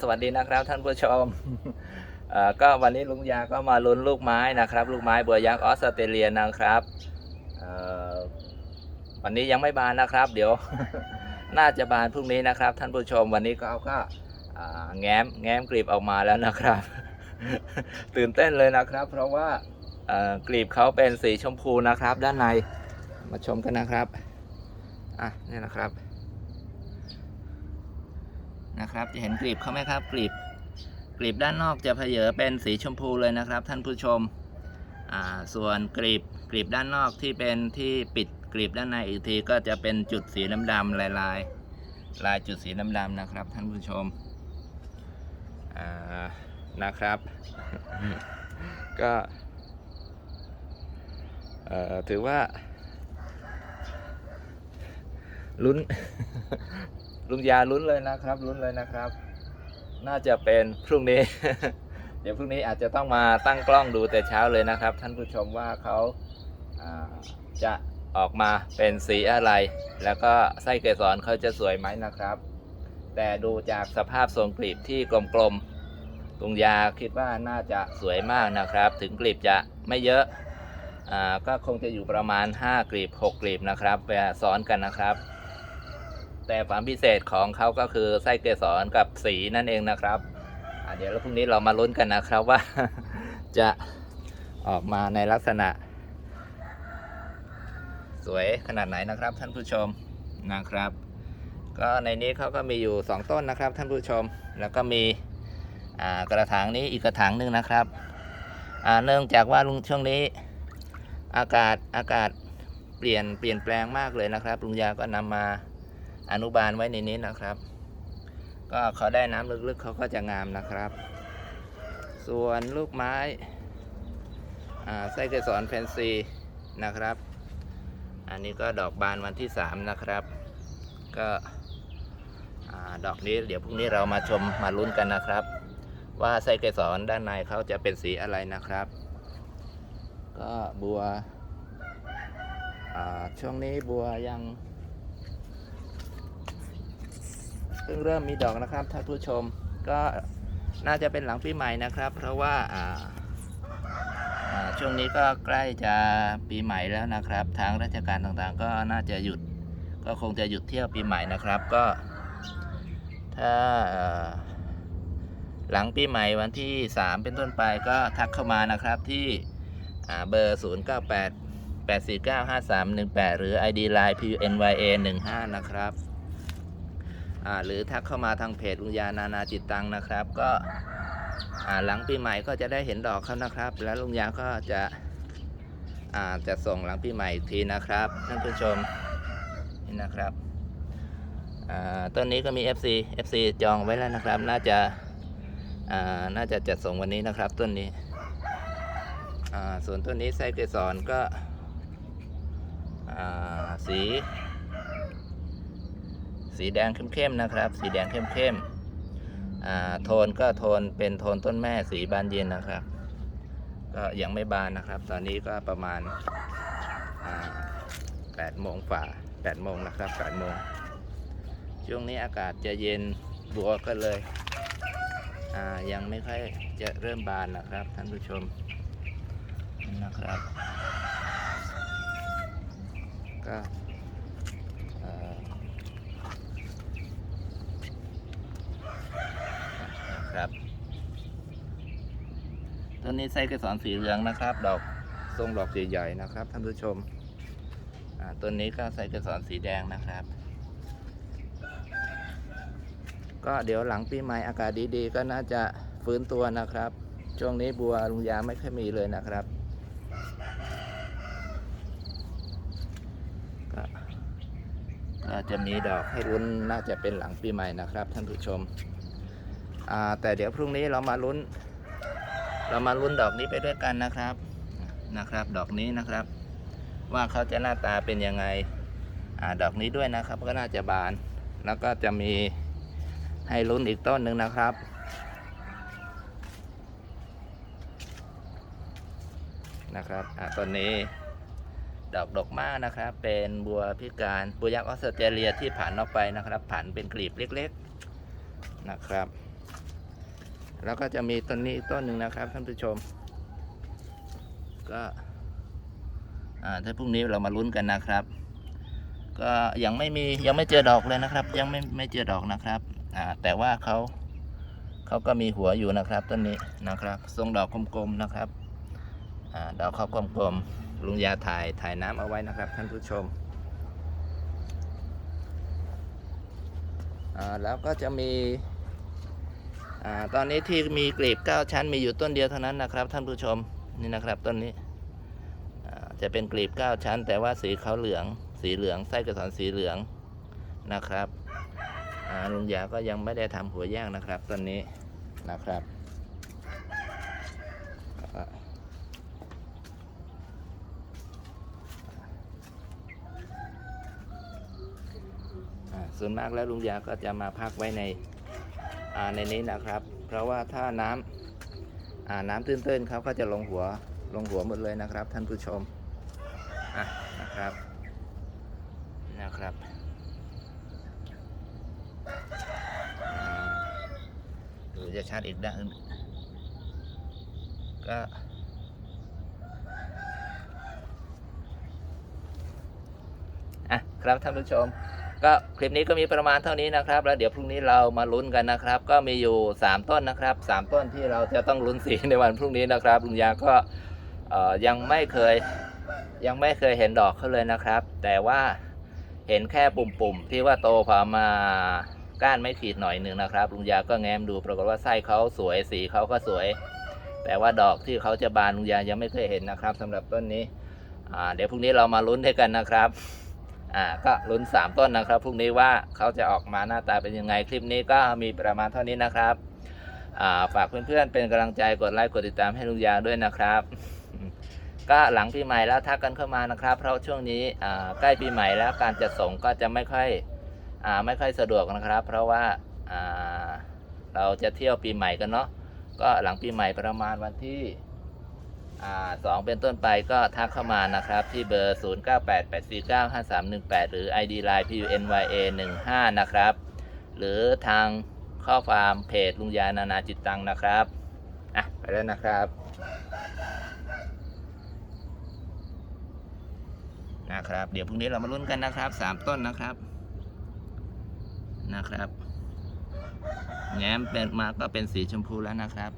สวัสดีนะครับท่านผู้ชมก็วันนี้ลุงยาก็มาลุ้นลูกไม้นะครับ ลูกไม้บัวยักษ์ออสเตรเลียนะครับวันนี้ยังไม่บานนะครับ เดี๋ยวน่าจะบานพรุ่งนี้นะครับ ท่านผู้ชมวันนี้ก็เอาก็อ่แง้มแง้มกลีบออกมาแล้วนะครับ ตื่นเต้นเลยนะครับ เพราะว่ากลีบเขาเป็นสีชมพูนะครับ ด้านในมาชมกันนะครับอะนี่นะครับ นะครับ จะเห็นกลีบเขาไหมครับ กลีบกลีบด้านนอกจะเพเยอเป็นสีชมพูเลยนะครับ ท่านผู้ชมส่วนกลีบกลีบด้านนอกที่เป็นที่ปิดกลีบด้านในอีกทีก็จะเป็นจุดสีดำๆลายลายลายจุดสีดำๆนะครับ ท่านผู้ชมนะครับ ก็ถือว่าลุ้น ลุงยาลุ้นเลยนะครับลุ้นเลยนะครับ น่าจะเป็นพรุ่งนี้ เดี๋ยวพรุ่งนี้อาจจะต้องมาตั้งกล้องดูแต่เช้าเลยนะครับ ท่านผู้ชมว่าเขาจะออกมาเป็นสีอะไร แล้วก็ไส้เกสรเขาจะสวยไหมนะครับ แต่ดูจากสภาพทรงกลีบที่กลมๆลุงยาคิดว่าน่าจะสวยมากนะครับ ถึงกลีบจะไม่เยอะอ่าก็คงจะอยู่ประมาณ 5กลีบ6กลีบนะครับเวลาซ้อนกันนะครับ แต่ความพิเศษของเขาก็คือไส้เกสรกับสีนั่นเองนะครับเดี๋ยวพรุ่งนี้เรามาลุ้นกันนะครับว่าจะออกมาในลักษณะ สวยขนาดไหนนะครับ ท่านผู้ชมนะครับ ก็ในนี้เขาก็มีอยู่ 2 ต้นนะครับ ท่านผู้ชมแล้วก็มีกระถางนี้อีกกระถางหนึ่งนะครับเนื่องจากว่าลุงช่วงนี้ อากาศอากาศเปลี่ยนเปลี่ยนแปลงมากเลยนะครับลุงยาก็นำมา อนุบาลไว้ในนี้นะครับ ก็เขาได้น้ำลึกๆเขาก็จะงามนะครับ ส่วนลูกไม้ไส้เกสรแฟนซีนะครับ อันนี้ก็ดอกบานวันที่ 3 นะครับ ก็ดอกนี้เดี๋ยวพรุ่งนี้เรามาชมมาลุ้นกันนะครับ ว่าไส้เกสรด้านในเขาจะเป็นสีอะไรนะครับ ก็บัวช่วงนี้บัวยัง เพิ่งเริ่มมีดอกนะครับท่านผู้ชมก็น่าจะเป็นหลังปีใหม่นะครับ เพราะว่าช่วงนี้ก็ใกล้จะปีใหม่แล้วนะครับ ทางราชการต่างๆ ก็น่าจะหยุดก็คงจะหยุดเที่ยวปีใหม่นะครับก็ ถ้าหลังปีใหม่วันที่ 3 เป็นต้นไปก็ทักเข้ามานะครับที่อ่าเบอร์ 0 9 8 8 4 9 5 3 1 8 หรือ ID Line PNYA 15นะครับ หรือทักเข้ามาทางเพจลุงยานานาจิตตังนะครับ ก็หลังปีใหม่ก็จะได้เห็นดอกเขานะครับ แล้วลุงยาก็จะจะส่งหลังปีใหม่อีกทีนะครับท่านผู้ชมนี่นะครับต้นนี้ก็มี FC FC จองไว้แล้วนะครับ น่าจะาน่าจะจัดส่งวันนี้นะครับต้นนี้ส่วนต้นนี้ไส้เกสรก็สี สีแดงเข้มๆนะครับ สีแดงเข้มๆโทนก็โทนเป็นโทนต้นแม่สีบานเย็นนะครับ ก็ยังไม่บานนะครับ ตอนนี้ก็ประมาณ8โมงฝ่า8โมงนะครับ8โมงช่วงนี้อากาศจะเย็นบัวก็เลยยังไม่ค่อยจะเริ่มบานนะครับ ท่านผู้ชมนะครับก็เอ่อ ครับต้นนี้ไส้เกสรสีเหลืองนะครับ ดอกทรงดอกใหญ่ๆนะครับท่านผู้ชมต้นนี้ก็ไส้เกสรสีแดงนะครับ ก็เดี๋ยวหลังปีใหม่อากาศดีๆ ก็น่าจะฟื้นตัวนะครับ ช่วงนี้บัวลุงยาไม่ค่อยมีเลยนะครับก็ก็จะมีดอกให้รุ้นน่าจะเป็นหลังปีใหม่นะครับท่านผู้ชม แต่เดี๋ยวพรุ่งนี้เรามาลุ้น เรามาลุ้นดอกนี้ไปด้วยกันนะครับนะครับ ดอกนี้นะครับ ว่าเขาจะหน้าตาเป็นยังไงอดอกนี้ด้วยนะครับ ก็น่าจะบาน แล้วก็จะมีให้ลุ้นอีกต้นหนึ่งนะครับนะครับอ่าต้นนี้ดอกดอกมากนะครับ เป็นบัวพิการบัวยักษ์ออสเตรเลียที่ผ่านออกไปนะครับ ผ่านเป็นกลีบเล็ก ๆ นะครับ แล้วก็จะมีต้นนี้ต้นหนึ่งนะครับท่านผู้ชม ก็ถ้าพรุ่งนี้เรามาลุ้นกันนะครับ ก็ยังไม่มียังไม่เจอดอกเลยนะครับ ยังไม่ไม่เจอดอกนะครับอ่าแต่ว่าเขาเขาก็มีหัวอยู่นะครับต้นนี้นะครับ ทรงดอกกลมๆนะครับอ่าดอกเขากลมๆลุงยาถ่ายถ่ายน้ำเอาไว้นะครับ ท่านผู้ชมอ่าแล้วก็จะมี อ่าตอนนี้ที่มีกลีบ 9 ชั้นมีอยู่ต้นเดียวเท่านั้นนะครับ ท่านผู้ชมนี่นะครับต้นนี้จะเป็นกลีบ 9 ชั้น แต่ว่าสีเขาเหลือง สีเหลืองไส้กระสอนสีเหลืองนะครับลุงยาก็ยังไม่ได้ทำหัวแยกนะครับต้นนี้นะครับส่วนมากแล้วลุงยาก็จะมาพักไว้ใน ในนี้นะครับ เพราะว่าถ้าน้ำอ่าน้ำตื้นๆเขาก็จะลงหัวลงหัวหมดเลยนะครับ ท่านผู้ชมะนะครับนะครับอ่าดูจะชัดอีกด้านก็อะครับท่านผู้ชม ก็คลิปนี้ก็มีประมาณเท่านี้นะครับ แล้วเดี๋ยวพรุ่งนี้เรามาลุ้นกันนะครับ ก็มีอยู่ 3 ต้นนะครับ 3 ต้นที่เราจะต้องลุ้นสีในวันพรุ่งนี้นะครับลุงยาก็ยังไม่เคยยังไม่เคยเห็นดอกเขาเลยนะครับ แต่ว่าเห็นแค่ปุ่มๆที่ว่าโตพอมาก้านไม่ขีดหน่อยหนึ่งนะครับลุงยาก็แง้มดูปรากฏว่าไส้เขาสวยสีเขาก็สวย แต่ว่าดอกที่เขาจะบานลุงยายังไม่เคยเห็นนะครับสำหรับต้นนี้เดี๋ยวพรุ่งนี้เรามาลุ้นด้วยกันนะครับ อ่าก็ลุ้น 3 ต้นนะครับพรุ่งนี้ว่าเขาจะออกมาหน้าตาเป็นยังไงคลิปนี้ก็มีประมาณเท่านี้นะครับอ่าฝากเพื่อนๆเป็นกำลังใจกดไลค์กดติดตามให้ลุงยางด้วยนะครับ ก็หลังปีใหม่แล้วทักกันเข้ามานะครับ เพราะช่วงนี้อ่าใกล้ปีใหม่แล้วการจัดส่งก็จะไม่ค่อยอ่าไม่ค่อยสะดวกนะครับ เพราะว่าอ่าเราจะเที่ยวปีใหม่กันเนาะก็หลังปีใหม่ประมาณวันที่ สองเป็นต้นไปก็ทักเข้ามานะครับ ที่เบอร์ 0988495318 หรือ ID Line PUNYA 15 นะครับ หรือทางข้อความเพจลุงยานานาจิตตังนะครับ อะ ไปแล้วนะครับนะครับ เดี๋ยวพรุ่งนี้เรามาลุ้นกันนะครับ3ต้นนะครับนะครับแง้มเป็นมาก็เป็นสีชมพูแล้วนะครับ